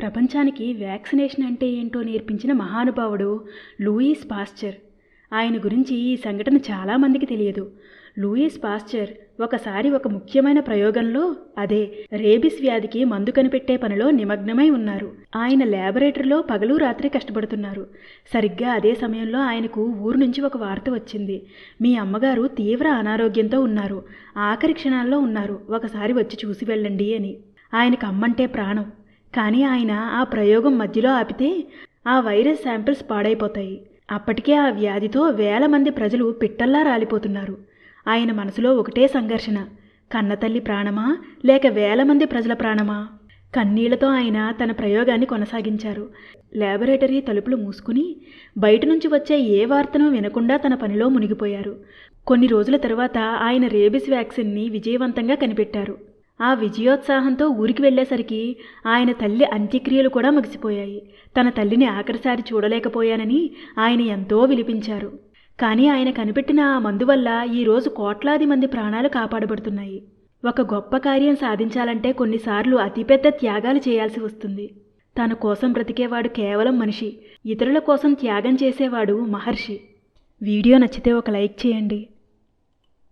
ప్రపంచానికి వ్యాక్సినేషన్ అంటే ఏంటో నేర్పించిన మహానుభావుడు లూయిస్ పాస్చర్. ఆయన గురించి ఈ సంఘటన చాలామందికి తెలియదు. లూయిస్ పాస్చర్ ఒకసారి ఒక ముఖ్యమైన ప్రయోగంలో అదే రేబిస్ వ్యాధికి మందు కనిపెట్టే పనిలో నిమగ్నమై ఉన్నారు. ఆయన ల్యాబొరేటరీలో పగలు రాత్రి కష్టపడుతున్నారు. సరిగ్గా అదే సమయంలో ఆయనకు ఊరు నుంచి ఒక వార్త వచ్చింది. మీ అమ్మగారు తీవ్ర అనారోగ్యంతో ఉన్నారు. ఆఖరి క్షణాల్లో ఉన్నారు. ఒకసారి వచ్చి చూసి వెళ్ళండి అని. ఆయనకు అమ్మంటే ప్రాణం. కానీ ఆయన ఆ ప్రయోగం మధ్యలో ఆపితే ఆ వైరస్ శాంపిల్స్ పాడైపోతాయి. అప్పటికే ఆ వ్యాధితో వేల మంది ప్రజలు పిట్టల్లా రాలిపోతున్నారు. ఆయన మనసులో ఒకటే సంఘర్షణ. కన్నతల్లి ప్రాణమా? లేక వేల మంది ప్రజల ప్రాణమా? కన్నీళ్ళతో ఆయన తన ప్రయోగాన్ని కొనసాగించారు. ల్యాబొరేటరీ తలుపులు మూసుకుని బయట నుంచి వచ్చే ఏ వార్తను వినకుండా తన పనిలో మునిగిపోయారు. కొన్ని రోజుల తర్వాత ఆయన రేబిస్ వ్యాక్సిన్ని విజయవంతంగా కనిపెట్టారు. ఆ విజయోత్సాహంతో ఊరికి వెళ్ళేసరికి ఆయన తల్లి అంత్యక్రియలు కూడా ముగిసిపోయాయి. తన తల్లిని ఆఖరిసారి చూడలేకపోయానని ఆయన ఎంతో విలిపించారు. కానీ ఆయన కనిపెట్టిన ఆ మందు వల్ల ఈరోజు కోట్లాది మంది ప్రాణాలు కాపాడబడుతున్నాయి. ఒక గొప్ప కార్యం సాధించాలంటే కొన్నిసార్లు అతిపెద్ద త్యాగాలు చేయాల్సి వస్తుంది. తన కోసం బ్రతికేవాడు కేవలం మనిషి ఇతరుల కోసం త్యాగం చేసేవాడు మహర్షి. వీడియో నచ్చితే ఒక లైక్ చేయండి.